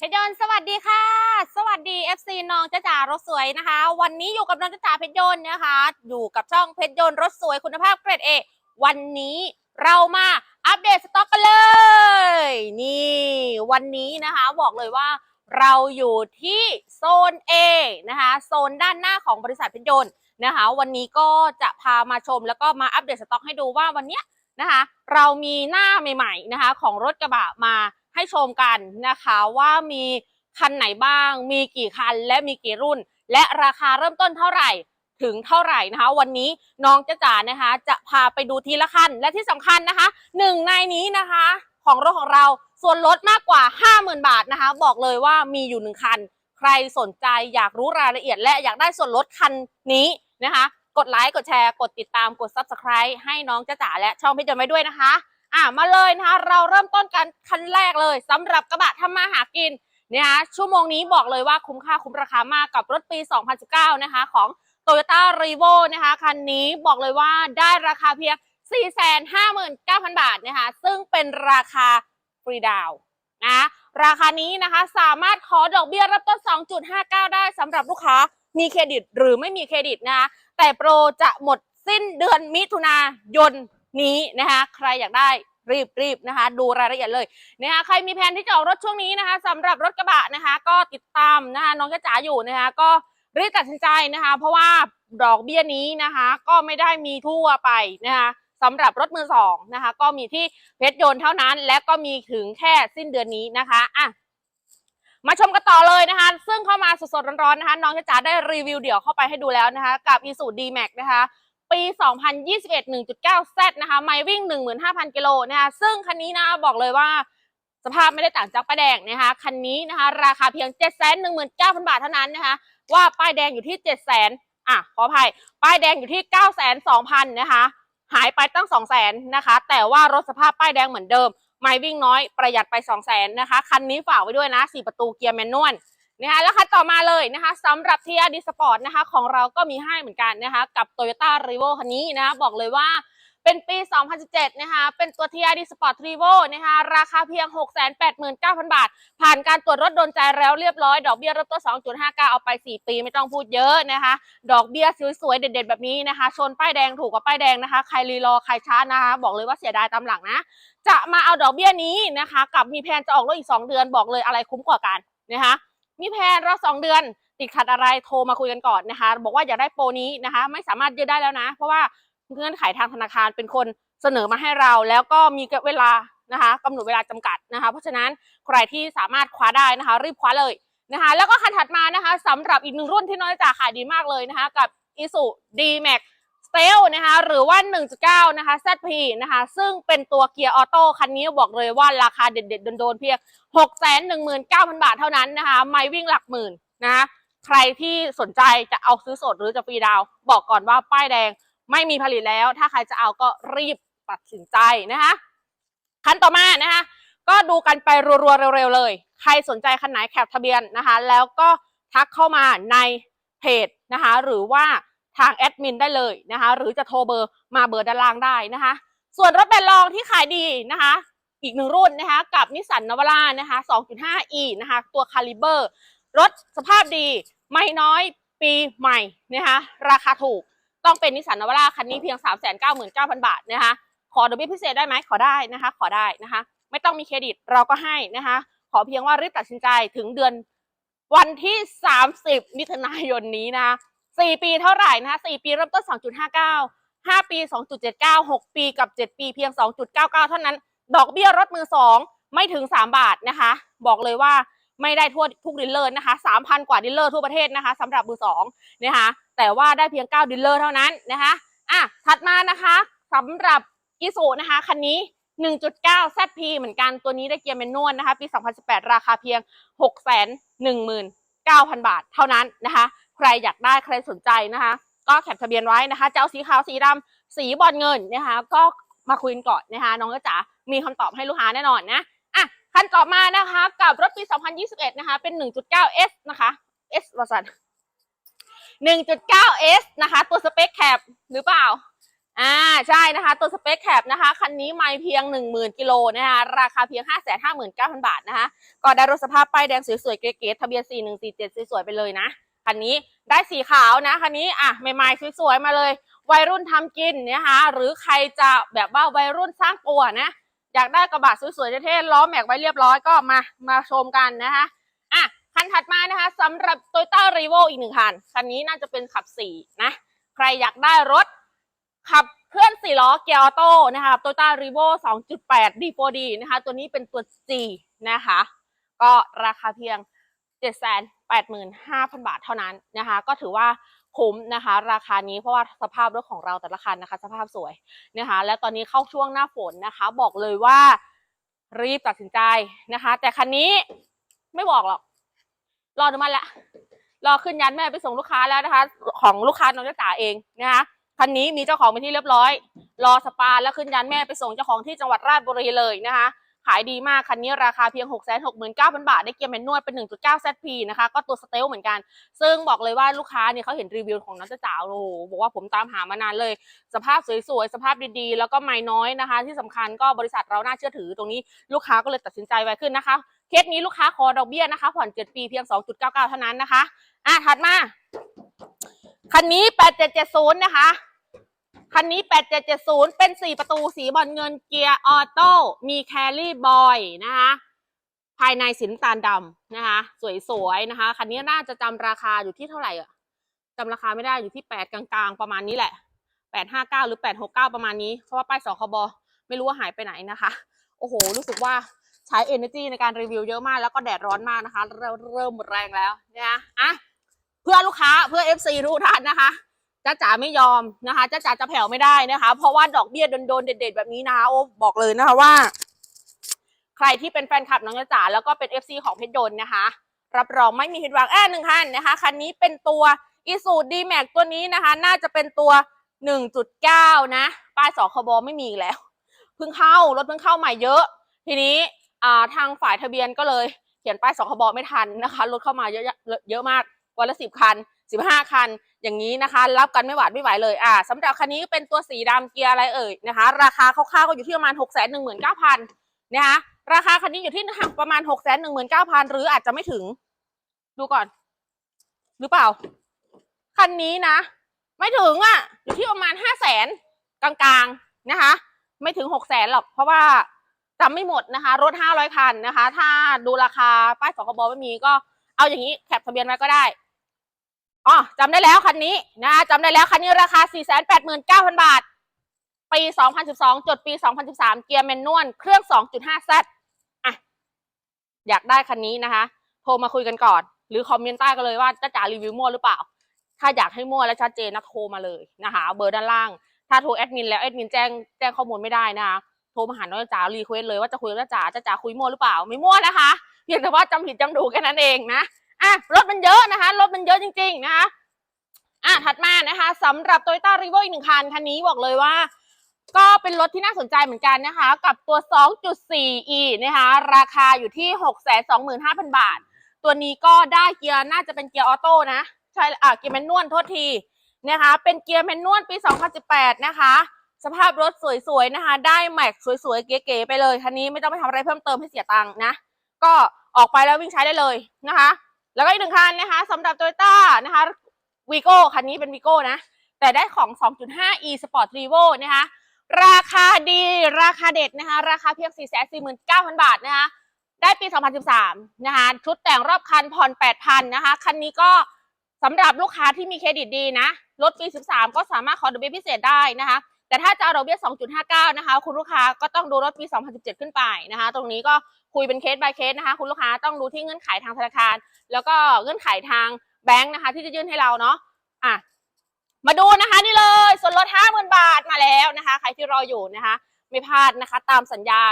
ชยนต์สวัสดีค่ะ สวัสดี FC น้องจ้าจ๋ารถสวยนะคะ วันนี้อยู่กับน้องจ้าจ๋าเพชรยนต์นะคะ อยู่กับช่องเพชรยนต์รถสวยคุณภาพเกรดเอวันนี้เรามาอัปเดตสต็อกกันเลย นี่ วันนี้นะคะบอกเลยว่าเราอยู่ที่โซน A นะคะโซนด้านหน้าของบริษัทเพชรยนต์นะคะ วันนี้ก็จะพามาชมแล้วก็มาอัปเดตสต็อกให้ดูว่าวันนี้นะคะ เรามีหน้าใหม่ ๆนะคะ ของรถกระบะมา ให้ชมกันนะคะว่ามีคันไหนบ้าง มีกี่คันและมีกี่รุ่น และราคาเริ่มต้นเท่าไหร่ถึงเท่าไหร่นะคะ วันนี้น้องจ้าจ๋านะคะ จะพาไปดูทีละคันและที่สำคัญนะคะหนึ่งในนี้นะคะ ของรถของเราส่วนลดมากกว่า 50,000 บาทนะคะ บอกเลยว่ามีอยู่หนึ่งคัน ใครสนใจอยากรู้รายละเอียด และอยากได้ส่วนลดคันนี้นะคะ กดไลค์กดแชร์ กดติดตามกด subscribe ให้น้องจ้าจ๋าและช่องพชรยนต์ไว้ด้วยนะคะ อะมาเลยนะคะเราเริ่มต้นกันคันแรกเลยสำหรับกระบะทำมาหากินเนะคะชั่วโมงนี้บอกเลยว่าคุ้มค่าคุ้มราคามากกับรถปี 2019 นะคะ ของ Toyota r e v o นะคะคันนี้บอกเลยว่าได้ราคาเพียง 459,000 บาทนะคะซึ่งเป็นราคาฟรีดาวน์นะราคานี้นะคะสามารถขอดอกเบี้ยรับต้น 2.59 ได้สำหรับลูกค้ามีเครดิตหรือไม่มีเครดิตนะคะแต่โปรจะหมดสิ้นเดือนมิถุนายน นี้นะคะใครอยากได้รีบรีบนะคะ ดูรายละเอียดเลยนะคะใครมีแผนที่จะออกรถช่วงนี้นะคะสำหรับรถกระบะนะคะ ก็ติดตามนะคะน้องจ้าจ๋าอยู่นะคะ ก็รีบตัดสินใจนะคะ เพราะว่าดอกเบี้ยนี้นะคะ ก็ไม่ได้มีทั่วไปนะคะสำหรับรถมือสองนะคะ ก็มีที่เพชรยนต์เท่านั้น และก็มีถึงแค่สิ้นเดือนนี้นะคะอะมาชมกันต่อเลยนะคะ ซึ่งเข้ามาสดๆร้อนๆนะคะ น้องจ๋าได้รีวิวเดี่ยวเข้าไปให้ดูแล้วนะคะ กับ i s u d Max นะคะ ปี 2021 1.9 Z นะคะไม่วิ่ง 15,000 กิโลนะคะซึ่งคันนี้นะบอกเลยว่าสภาพไม่ได้ต่างจากป้ายแดงนะคะคันนี้นะคะราคาเพียง 719,000 บาทเท่านั้นนะคะว่าป้ายแดงอยู่ที่ 700,000อะขออภัยป้ายแดงอยู่ที่902,000นะคะหายไปตั้ง200,000นะคะแต่ว่ารถสภาพป้ายแดงเหมือนเดิม ไม่วิ่งน้อยประหยัดไป 2 0 0 0 0นนะคะคันนี้ฝากไว้ด้วยนะ 4 ประตูเกียร์แมนนวล นะคะแล้วคันต่อมาเลยนะคะสำหรับ TRD Sport นะคะของเราก็มีให้เหมือนกันนะคะกับ Toyota r e v o คันนี้นะคะบอกเลยว่าเป็นปี 2017 นะคะ เป็นตัว TRD Sport r e v o นะคะ ราคาเพียง 689,000 บาท ผ่านการตรวจรถโดนใจแล้วเรียบร้อย ดอกเบี้ยเริ่มต้น 2.59 เอาไป 4 ปีไม่ต้องพูดเยอะนะคะ ดอกเบี้ยสวยๆ เด็ดๆ แบบนี้นะคะ ชนป้ายแดงถูกกว่าป้ายแดงนะคะ ใครรีรอ ใครช้านะคะ บอกเลยว่าเสียดายตามหลังนะ จะมาเอาดอกเบี้ยนี้นะคะ กับมีแผนจะออกรถอีก 2 เดือน บอกเลยอะไรคุ้มกว่ากันนะคะ มีแผนรอสองเดือน ติดขัดอะไรโทรมาคุยกันก่อนนะคะ บอกว่าอยากได้โปรนี้นะคะ ไม่สามารถยืดได้แล้วนะ เพราะว่าเงื่อนไขทางธนาคารเป็นคนเสนอมาให้เรา แล้วก็มีเวลานะคะกำหนดเวลาจำกัดนะคะ เพราะฉะนั้นใครที่สามารถคว้าได้นะคะ รีบคว้าเลยนะคะ แล้วก็คันถัดมานะคะสำหรับอีกหนึ่งรุ่นที่น้อยจ่าขายดีมากเลยนะคะ กับ i s u D-Max สเตลนะคะหรือว่า 1.9 นะคะ ZP นะคะ ซึ่งเป็นตัวเกียร์ออโต้คันนี้บอกเลยว่าราคาเด็ดๆ โดนๆ เพียง 619,000 บาทเท่านั้นนะคะ ไม่วิ่งหลักหมื่นนะคะใครที่สนใจจะเอาซื้อสดหรือจะฟรีดาว บอกก่อนว่าป้ายแดงไม่มีผลิตแล้ว ถ้าใครจะเอาก็รีบตัดสินใจนะคะคันต่อมานะคะก็ดูกันไปรัวๆ เร็วๆ เลย ใครสนใจคันไหนแคปทะเบียนนะคะ แล้วก็ทักเข้ามาในเพจนะคะ หรือว่า ทางแอดมินได้เลยนะคะ หรือจะโทรเบอร์มาเบอร์ด้านล่างได้นะคะ ส่วนรถแบนลองที่ขายดีนะคะ อีกหนึ่งรุ่นนะคะกับนิสสันนวาร่านะคะ 2.5e นะคะ ตัวคาลิเบอร์รถสภาพดีไม่น้อยปีใหม่นะคะราคาถูกต้องเป็นนิสสันนวาร่าคันนี้เพียง 399,000 บาทนะคะ ขอดอกเบี้ยพิเศษได้ไหมขอได้นะคะ ขอได้นะคะ ไม่ต้องมีเครดิตเราก็ให้นะคะ ขอเพียงว่ารีบตัดสินใจถึงเดือนวันที่ 30 มิถุนายนนี้นะ 4ปีเท่าไหร่นะคะ4ปีเริ่มต้น2.59 5ปี2.79 6ปีกับ7ปีเพียง2.99เก้าเก้าเท่านั้น ดอกเบี้ยรถมือ2ไม่ถึง3บาทนะคะ บอกเลยว่าไม่ได้ทั่วทุกดิลเลอร์นะคะ3,000กว่าดิลเลอร์ทั่วประเทศนะคะสำหรับมือ2นะคะแต่ว่าได้เพียง9ดิลเลอร์เท่านั้นนะคะอะถัดมานะคะสำหรับอิสุนะคะคันนี้ 1.9 ZP เหมือนกันตัวนี้ได้เกียร์แมนนวลนะคะ ปี 2018 ราคาเพียง 619,000 บาทเท่านั้นนะคะ ใครอยากได้ใครสนใจนะคะ ก็แคปทะเบียนไว้นะคะจะเอาสีขาวสีดำสีบอลเงินนะคะ ก็มาคุยกันก่อนนะคะ น้องก็จ๋ามีคำตอบให้ลูกค้าแน่นอนนะอะคันต่อมานะคะกับรถปี 2021 นะคะ เป็น 1.9 S นะคะ S วสัน 1.9 S นะคะ ตัวสเปคแคปหรือเปล่าอ่าใช่นะคะ ตัวสเปคแคปนะคะ คันนี้ไม่เพียง 10,000 กิโลนะคะราคาเพียง 559,000 บาทนะคะ ก็ได้รถสภาพป้ายแดงสวยๆ เก๋ๆทะเบียน 4147 สวยๆ ไปเลยนะ คันนี้ได้สีขาวนะคันนี้อะใหม่ๆสวยๆมาเลย วัยรุ่นทำกินนะคะหรือใครจะแบบว่าวัยรุ่นสร้างตัวนะอยากได้กระบะสวยๆเท่ๆล้อแม็กไว้เรียบร้อยก็มามาชมกันนะคะอะคันถัดมานะคะสำหรับ Toyota r e v o อีกหนึ่งคัน คันนี้น่าจะเป็นขับสี่นะใครอยากได้รถขับเคลื่อนสี่ล้อเกียร์ออโต้นะคะ Toyota r e v o 2.8 D4D นะคะ ตัวนี้เป็นตัว G นะคะ ก็ราคาเพียง 785,000 บาทเท่านั้นนะคะ ก็ถือว่าคุ้มนะคะ ราคานี้เพราะว่าสภาพรถของเราแต่ละคันนะคะ สภาพสวยนะคะ และตอนนี้เข้าช่วงหน้าฝนนะคะ บอกเลยว่ารีบตัดสินใจนะคะ แต่คันนี้ไม่บอกหรอก รอดูมันแหละรอขึ้นยันแม่ไปส่งลูกค้าแล้วนะคะ ของลูกค้าน้องจ้าจ๋าเองนะคะคันนี้มีเจ้าของเป็นที่เรียบร้อย รอสปาแล้วขึ้นยันแม่ไปส่งเจ้าของที่จังหวัดราชบุรีเลยนะคะ ขายดีมากคันนี้ราคาเพียง 6 6 9 0 0 0 บาท ได้เกียร์แมนนวลเป็น 1.9 ZP นะคะ ก็ตัวสเตลเหมือนกัน ซึ่งบอกเลยว่าลูกค้าเนี่ยเขาเห็นรีวิวของน้องจ้าจ๋าโอ้โหบอกว่าผมตามหามานานเลย สภาพสวยๆ สภาพดีๆ แล้วก็ไม่น้อยนะคะ ที่สำคัญก็บริษัทเราน่าเชื่อถือตรงนี้ลูกค้าก็เลยตัดสินใจไว้ขึ้นนะคะ เคสนี้ลูกค้าขอดอกเบี้ยนะคะ ผ่อน 7 ปีเพียง 2.99 เท่านั้นนะคะ อะถัดมา คันนี้ 8770 นะคะ คันนี้ 8770 เป็น 4 ประตูสีบอลเงินเกียร์ออโต้ มีแคลรี่บอยนะคะภายในสินตาลดำนะคะ สวยๆนะคะ คันนี้น่าจะจำราคาอยู่ที่เท่าไหร่อะจำราคาไม่ได้อยู่ที่ 8 กลางๆ ประมาณนี้แหละ 859 หรือ 869 ประมาณนี้ เพราะว่าป้ายสคบไม่รู้ว่าหายไปไหนนะคะ โอ้โห รู้สึกว่าใช้ energy ในการรีวิวเยอะมาก แล้วก็แดดร้อนมากนะคะ เริ่มเริ่มหมดแรงแล้วนะ,ะอะเพื่อลูกค้าเพื่อ FC ทุกท่านนะคะ จ้าจ๋าไม่ยอมนะคะจ้าจ๋าจะแผ่วไม่ได้นะคะ เพราะว่าดอกเบี้ยโดนๆเด็ด ๆ แบบนี้นะคะโอ้บอกเลยนะคะว่า ใครที่เป็นแฟนคลับน้องจ้าจ๋าแล้วก็เป็น FC ของเพชรยนต์นะคะ รับรองไม่มีผิดหวังแอ่หนึ่งคันนะคะคันนี้เป็นตัวอีซูดีแม็กตัวนี้นะคะ น่าจะเป็นตัว 1.9 นะ ป้ายสคบไม่มีแล้วเพิ่งเข้ารถเพิ่งเข้าใหม่เยอะ ทีนี้อ่าทางฝ่ายทะเบียนก็เลย เขียนป้ายสคบไม่ทันนะคะรถเข้ามาเยอะเยอะมากวันละสิบคันสิบห้าคัน อย่างนี้นะคะ รับกันไม่หวาดไม่ไหวเลยอ่าสำหรับคันนี้เป็นตัวสีดำเกียร์อะไรเอ่ยนะคะ ราคาคร่าวๆก็อยู่ที่ประมาณหกแสนหนึ่งหมื่นเก้าพันนะคะราคาคันนี้อยู่ที่ประมาณหกแสนหนึ่งหมื่นเก้าพันหรืออาจจะไม่ถึง ดูก่อน หรือเปล่า คันนี้นะ ไม่ถึงอะ อยู่ที่ประมาณห้าแสนกลางๆนะคะ ไม่ถึงหกแสนหรอก เพราะว่าจำไม่หมดนะคะ รถห้าร้อยคันนะคะ ถ้าดูราคาป้ายสคบไม่มีก็เอาอย่างนี้แคปทะเบียนไว้ก็ได้ อ๋อจำได้แล้วคันนี้นะจำได้แล้วคันนี้ราคา 489,000 บาท ปี 2012 จดปี 2013 เกียร์แมนนวล เครื่อง 2.5 Z อะ อยากได้คันนี้นะคะ โทรมาคุยกันก่อน หรือคอมเมนต์ใต้กันเลยว่าจะจ่ารีวิวมั่วหรือเปล่า ถ้าอยากให้มั่วและชัดเจนนะโทรมาเลยนะคะ เบอร์ด้านล่าง ถ้าโทรแอดมินแล้วแอดมินแจ้งแจ้งข้อมูลไม่ได้นะคะโทรมาหาน้องจ๋ารีเควสเลยว่าจะคุยกับจ๋าจะจ๋าคุยมั่วหรือเปล่า ไม่มั่วนะคะ เพียงแต่ว่าจำผิดจำถูกแค่นั้นเองนะ อะรถมันเยอะนะคะ รถมันเยอะจริง ๆ นะคะอะถัดมานะคะสำหรับ Toyota r e v o อีกหนึ่งคันคันนี้บอกเลยว่า ก็เป็นรถที่น่าสนใจเหมือนกันนะคะ กับตัว 2.4e นะคะราคาอยู่ที่ 625,000 บาท ตัวนี้ก็ได้เกียร์น่าจะเป็นเกียร์ออโต้นะใช่อะเกียร์แมนนวลโทษทีนะคะ เป็นเกียร์แมนนวลปี 2018 นะคะ สภาพรถสวยๆนะคะ ได้แม็กสวยๆ เก๋ๆไปเลยคันนี้ไม่ต้องไปทำอะไรเพิ่มเติมให้เสียตังค์นะ ก็ออกไปแล้ววิ่งใช้ได้เลยนะคะ แล้วก็อีกหนึ่งคันนะคะสำหรับ Toyota นะคะวีโก้คันนี้เป็นวีโก้นะ แต่ได้ของ 2.5e Sport Revo นะคะ ราคาดีราคาเด็ดนะคะ ราคาเพียง 449,000 บาทนะคะ ได้ปี 2013 นะคะ ชุดแต่งรอบคันผ่อน 8,000 นะคะ คันนี้ก็สำหรับลูกค้าที่มีเครดิตดีนะ รถปี 13 ก็สามารถขอดอกเบี้ยพิเศษได้นะคะ แต่ถ้าจะเอาดอกเบี้ย 2.59 นะคะ คุณลูกค้าก็ต้องดูรถปี 2017 ขึ้นไปนะคะ ตรงนี้ก็คุยเป็นเคส by เคสนะคะ คุณลูกค้าต้องดูที่เงื่อนไขทางธนาคาร แล้วก็เงื่อนไขทางแบงค์นะคะ ที่จะยื่นให้เราเนาะอะมาดูนะคะนี่เลยส่วนลด 50,000 บาทมาแล้วนะคะ ใครที่รออยู่นะคะ ไม่พลาดนะคะ ตามสัญญา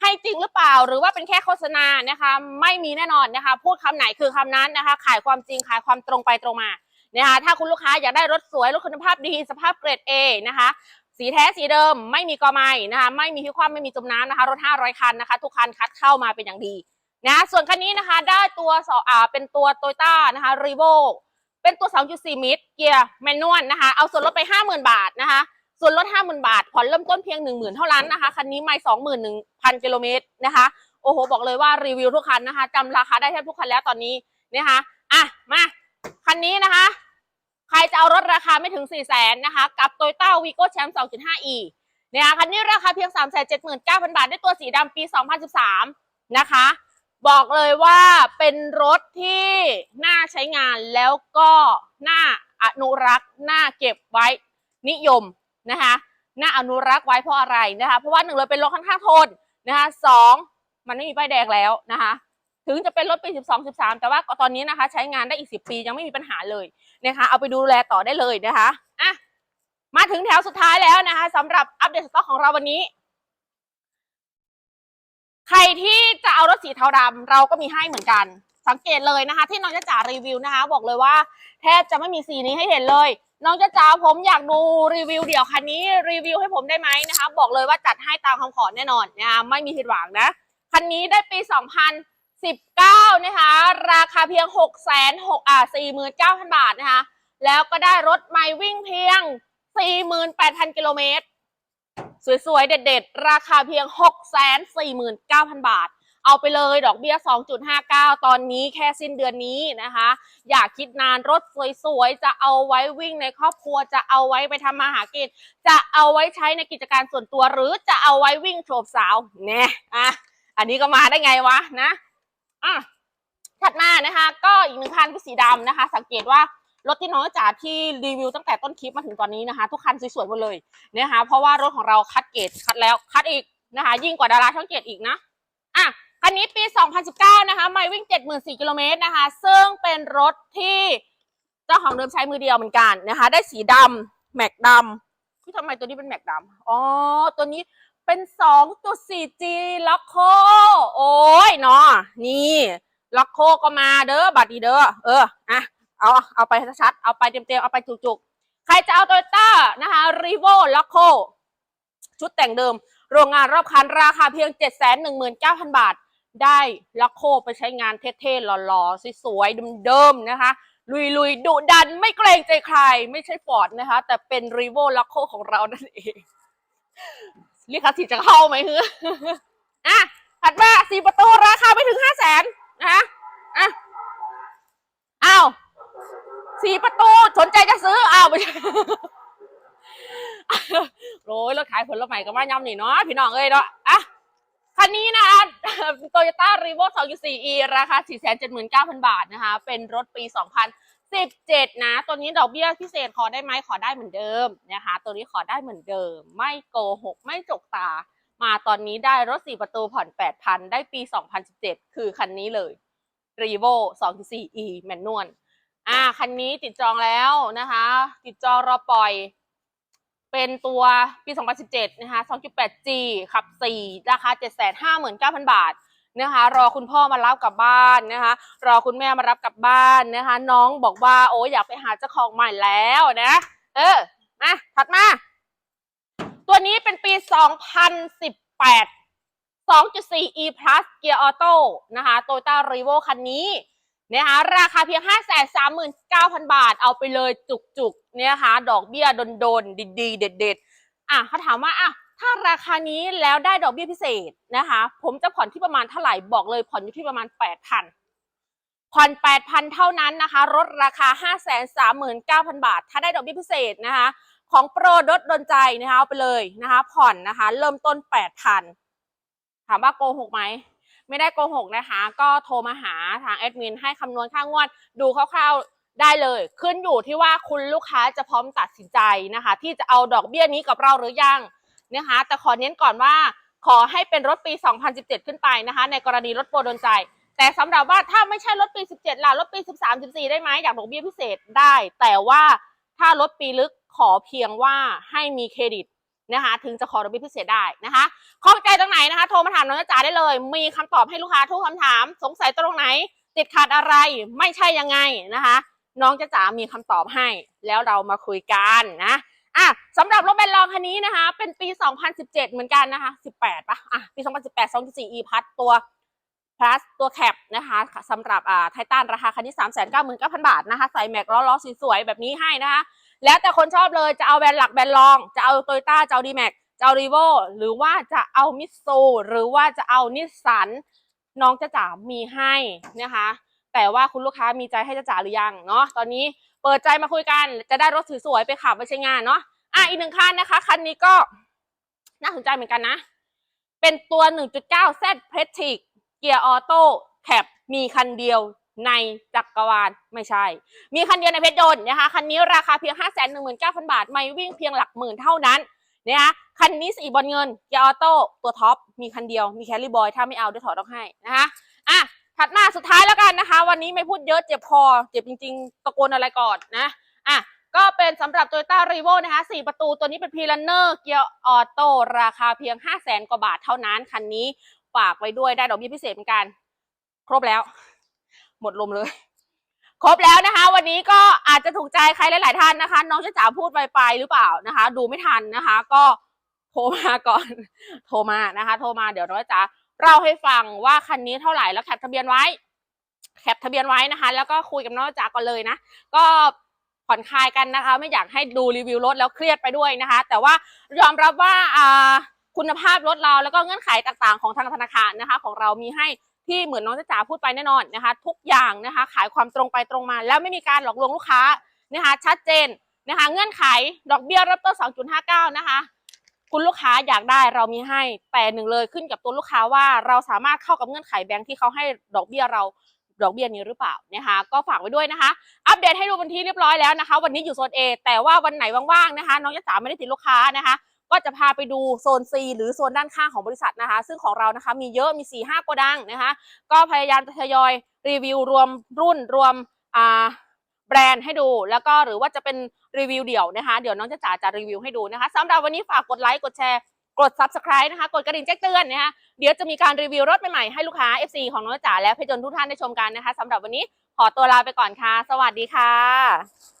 ให้จริงหรือเปล่า หรือว่าเป็นแค่โฆษณานะคะ ไม่มีแน่นอนนะคะ พูดคำไหนคือคำนั้นนะคะ ขายความจริงขายความตรงไปตรงมานะคะถ้าคุณลูกค้าอยากได้รถสวยรถคุณภาพดีสภาพเกรด A นะคะ สีแท้สีเดิมไม่มีกอไม้นะคะ ไม่มีพิความไม่มีจมน้ำนะคะ รถ 500 คันนะคะ ทุกคันคัดเข้ามาเป็นอย่างดีนะส่วนคันนี้นะคะได้ตัวสออ่าเป็นตัวโตโยต้านะคะรีโวเป็นตัว 2.4 มิตรเกียร์แมนนวลนะคะ เอาส่วนลดไป 50,000 บาทนะคะ ส่วนลดห้าหมื่นบาท ผ่อนเริ่มต้นเพียงหนึ่งหมื่นเท่านั้นนะคะ คันนี้ไม่สองหมื่นหนึ่งพันกิโลเมตรนะคะ โอ้โห บอกเลยว่ารีวิวทุกคันนะคะจำราคาได้แทบทุกคันแล้วตอนนี้นะคะ อะ มา คันนี้นะคะ ใครจะเอารถราคาไม่ถึง 4 0 0แสนนะคะ กับ Toyota Vigo Champ 2.5e นะคะคันนี้ราคาเพียง 3 7 9 0 0 0 บาท ด้วยตัวสีดำปี 2013 นะคะ บอกเลยว่าเป็นรถที่น่าใช้งานแล้วก็น่าอนุรักษ์น่าเก็บไว้นิยมนะคะน่าอนุรักษ์ไว้เพราะอะไรนะคะ เพราะว่าหนึ่งเลยเป็นรถค่อนข้างทนนะคะสองมันไม่มีป้ายแดงแล้วนะคะ ถึงจะเป็นรถปี 12 13 แต่ว่าตอนนี้นะคะ ใช้งานได้อีก 10 ปียังไม่มีปัญหาเลยนะคะ เอาไปดูแลต่อได้เลยนะคะอะมาถึงแถวสุดท้ายแล้วนะคะสำหรับอัปเดตสต็อกของเราวันนี้ ใครที่จะเอารถสีเทาดำเราก็มีให้เหมือนกัน สังเกตเลยนะคะ ที่น้องจะจ๋ารีวิวนะคะ บอกเลยว่า แทบจะไม่มีสีนี้ให้เห็นเลยน้องจะจ๋าผมอยากดูรีวิวเดี่ยวคันนี้รีวิวให้ผมได้ไหมนะคะ บอกเลยว่าจัดให้ตามคำขอแน่นอนนะคะไม่มีผิดหวังนะ คันนี้ได้ปี 19 นะคะ ราคาเพียง 6 6 0 0 0อ่า49,000 บาทนะคะ แล้วก็ได้รถใหม่วิ่งเพียง 48,000 กิโลเมตร สวยๆ เด็ดๆ ราคาเพียง 649,000 บาท เอาไปเลยดอกเบี้ย 2.59 ตอนนี้แค่สิ้นเดือนนี้นะคะ อย่าคิดนานรถสวยๆ จะเอาไว้วิ่งในครอบครัว จะเอาไว้ไปทำมาหากิน จะเอาไว้ใช้ในกิจการส่วนตัวหรือจะเอาไว้วิ่งโฉบสาวเนี่ยอะอันนี้ก็มาได้ไงวะนะ อะถัดมานะคะ ก็อีกหนึ่งคันคือสีดำนะคะ สังเกตว่ารถที่น้องจ๋าที่รีวิวตั้งแต่ต้นคลิปมาถึงตอนนี้นะคะ ทุกคันสวยๆหมดเลยนะคะ เพราะว่ารถของเราคัดเกรดคัดแล้วคัดอีกนะคะ ยิ่งกว่าดาราช่องเกรดอีกนะอะคันนี้ปี 2019 นะคะ ไม่วิ่ง 74กิโลเมตรนะคะ ซึ่งเป็นรถที่เจ้าของเดิมใช้มือเดียวเหมือนกันนะคะ ได้สีดำแม็กดำที่ทำไมตัวนี้เป็นแม็กดำอ๋อ ตัวนี้ เป็น 2.4G ล็อกโค โอ้ยเนาะนี่ล็อกโคก็มาเด้อบัตรดีเด้อเอออะเอาเอาไปชัดๆเอาไปเต็มๆเอาไปจุกๆ ใครจะเอาโตโยต้านะคะรีโวล็อกโค ชุดแต่งเดิม โรงงานรอบคันราคาเพียง 719,000 บาท ได้ล็อกโคไปใช้งานเท่ๆหล่อๆสวยๆเดิมๆนะคะลุยๆดุดันไม่เกรงใจใคร ไม่ใช่ฟอร์ดนะคะ แต่เป็นรีโวล็อกโคของเรานั่นเอง เรียกคัสสิทธิ์จะเข้าไหมเฮ้ออะถัดมาสี่ประตูราคาไม่ถึงห้าแสนนะคะอะอ้าวสี่ประตูสนใจจะซื้ออ้าวไม่ใช่โอ้ยรถขายผลไม้ก็มาย่ำนี่เนาะพี่น้องเอ้ยเนาะอะคันนี้นะคะโตโยต้ารีโว 2.4 e ราคา 479,000 บาทนะคะ เป็นรถปี 2017 นะ ตัวนี้ดอกเบี้ยพิเศษขอได้ไหมขอได้เหมือนเดิมนะคะ ตัวนี้ขอได้เหมือนเดิม ไม่โกหก ไม่จกตา มาตอนนี้ได้รถ 4 ประตูผ่อน 8,000 ได้ปี 2017 คือคันนี้เลยรีโว2.4 e แมนนวลอ่า คันนี้ติดจองแล้วนะคะ ติดจองรอปล่อย เป็นตัวปี 2017 นะคะ 2.8G ขับ 4 ราคา 759,000 บาท นะคะ รอคุณพ่อมารับกลับบ้านนะคะ รอคุณแม่มารับกลับบ้านนะคะ น้องบอกว่าโอ้อยากไปหาเจ้าของใหม่แล้วนะ เออมาถัดมา ตัวนี้เป็นปี 2018 2.4 e plus Gear Auto นะคะ Toyota Revo คันนี้นะคะราคาเพียง 539,000 บาท เอาไปเลยจุกๆเนี่ยนะคะดอกเบี้ยโดนๆ ดีๆ เด็ดๆ อะเขาถามว่าอะ ถ้าราคานี้แล้วได้ดอกเบี้ยพิเศษนะคะ ผมจะผ่อนที่ประมาณเท่าไหร่บอกเลยผ่อนอยู่ที่ประมาณ 8,000 ผ่อน 8,000 เท่านั้นนะคะรถราคา 539,000 บาท ถ้าได้ดอกเบี้ยพิเศษนะคะ ของโปรดดดนใจนะคะเอาไปเลยนะคะ ผ่อนนะคะ เริ่มต้น 8,000 ถามว่าโกหกไหมไม่ได้โกหกนะคะ ก็โทรมาหาทางแอดมินให้คำนวณค่างวดดูคร่าวๆได้เลย ขึ้นอยู่ที่ว่าคุณลูกค้าจะพร้อมตัดสินใจนะคะ ที่จะเอาดอกเบี้ยนี้กับเราหรือยัง นะคะ แต่ขอเน้นก่อนว่าขอให้เป็นรถปี 2017 ขึ้นไปนะคะ ในกรณีรถโปรโดนใจ แต่สำหรับว่าถ้าไม่ใช่รถปี 17 ล่ะ รถปี 13 14 ได้ไหมอยากดอกเบี้ยพิเศษได้ แต่ว่าถ้ารถปีลึกขอเพียงว่าให้มีเครดิตนะคะถึงจะขอดอกเบี้ยพิเศษได้นะคะข้องใจตรงไหนนะคะ โทรมาถามน้องจ๋าได้เลย มีคำตอบให้ลูกค้าทุกคำถาม สงสัยตรงไหน ติดขัดอะไรไม่ใช่ยังไงนะคะ น้องจ๋าจ๋ามีคำตอบให้ แล้วเรามาคุยกันนะ อะสำหรับรถเบนลองคันนี้นะคะ เป็นปี 2017 เหมือนกันนะคะ 18ปะอะปี 2018 2.4 e พัทตัว plus ตัวแคปนะคะสำหรับอ่าไททันราคาคันนี้ 399,000 บาทนะคะ ใส่แม็กล้อล้อสวยๆแบบนี้ให้นะคะ แล้วแต่คนชอบเลยจะเอาแบรนด์หลักแบรนด์รอง จะเอาโตโยต้าจะเอาดีแม็กจะเอารีโวหรือว่าจะเอามิตซูหรือว่าจะเอานิสสันน้องจะจ๋ามีให้นะคะ แต่ว่าคุณลูกค้ามีใจให้จะจ๋าหรือยังเนาะตอนนี้ เปิดใจมาคุยกัน จะได้รถสวยๆไปขับไปใช้งานเนาะอะอีกหนึ่งคันนะคะ คันนี้ก็น่าสนใจเหมือนกันนะ เป็นตัว 1.9 Z p r e t i c เกียร์ออโต้แคปมีคันเดียวในจักรวาลไม่ใช่ มีคันเดียวในเพชรยนต์นะคะ คันนี้ราคาเพียง 5 1 9 0 0 0 บาท ไม่วิ่งเพียงหลักหมื่นเท่านั้นนะคะคันนี้สีบอลเงินเกียร์ออโต้ตัวท็อปมีคันเดียวมีแคลรี่บอยถ้าไม่เอาเดี๋ยวถอดออกให้นะคะอะ ถัดมาสุดท้ายแล้วกันนะคะ วันนี้ไม่พูดเยอะเจ็บคอเจ็บจริงๆ ตะโกนอะไรก่อนนะอะก็เป็นสำหรับ Toyota r e v o นะคะ4ประตูตัวนี้เป็น p ี r ันเนอร์เกียร์ออโต้ราคาเพียง 5 0 0 0 0 0กว่าบาทเท่านั้น คันนี้ฝากไว้ด้วยได้ดอกเบี้ยพิเศษเหมือนกัน ครบแล้ว หมดลมเลย ครบแล้วนะคะ วันนี้ก็อาจจะถูกใจใครหลาย ๆ ท่านนะคะ น้องจะจ๋าพูดไปไปหรือเปล่านะคะ ดูไม่ทันนะคะ ก็โทรมาก่อน โทรมานะคะ โทรมาเดี๋ยวน้องจ๋า เล่าให้ฟังว่าคันนี้เท่าไหร่แล้วแคปทะเบียนไว้ แคปทะเบียนไว้นะคะ แล้วก็คุยกับน้องจ๋าก่อนเลยนะ ก็ผ่อนคลายกันนะคะ ไม่อยากให้ดูรีวิวรถแล้วเครียดไปด้วยนะคะ แต่ว่ายอมรับว่าคุณภาพรถเราแล้วก็เงื่อนไขต่างๆ ของทางธนาคารนะคะ ของเรามีให้ที่เหมือนน้องจ๋าพูดไปแน่นอนนะคะ ทุกอย่างนะคะ ขายความตรงไปตรงมา แล้วไม่มีการหลอกลวงลูกค้านะคะ ชัดเจนนะคะ เงื่อนไขดอกเบี้ยริ่มต้น2.59 นะคะ คุณลูกค้าอยากได้เรามีให้ แต่หนึ่งเลยขึ้นกับตัวลูกค้าว่าเราสามารถเข้ากับเงื่อนไขแบงค์ที่เขาให้ดอกเบี้ยเราดอกเบี้ยนี้หรือเปล่านะคะก็ฝากไว้ด้วยนะคะ อัปเดตให้ดูเป็นที่เรียบร้อยแล้วนะคะ วันนี้อยู่โซน A แต่ว่าวันไหนว่างๆนะคะ น้องยะจ๋าไม่ได้ติดลูกค้านะคะ ก็จะพาไปดูโซน C หรือโซนด้านข้างของบริษัทนะคะ ซึ่งของเรานะคะมีเยอะมี4 5โกดังนะคะ ก็พยายามจะทยอยรีวิวรวมรุ่นรวมอ่า แบรนด์ให้ดู แล้วก็หรือว่าจะเป็นรีวิวเดี่ยวนะคะเดี๋ยวน้องจะจ๋าจะรีวิวให้ดูนะคะสำหรับวันนี้ฝากกดไลค์กดแชร์กด subscribe นะคะ กดกระดิ่งแจ้งเตือนนะคะเดี๋ยวจะมีการรีวิวรถใหม่ๆให้ลูกค้า FC ของน้องจ๋าและเพจจนทุกท่านได้ชมกันนะคะสำหรับวันนี้ขอตัวลาไปก่อนค่ะ สวัสดีค่ะ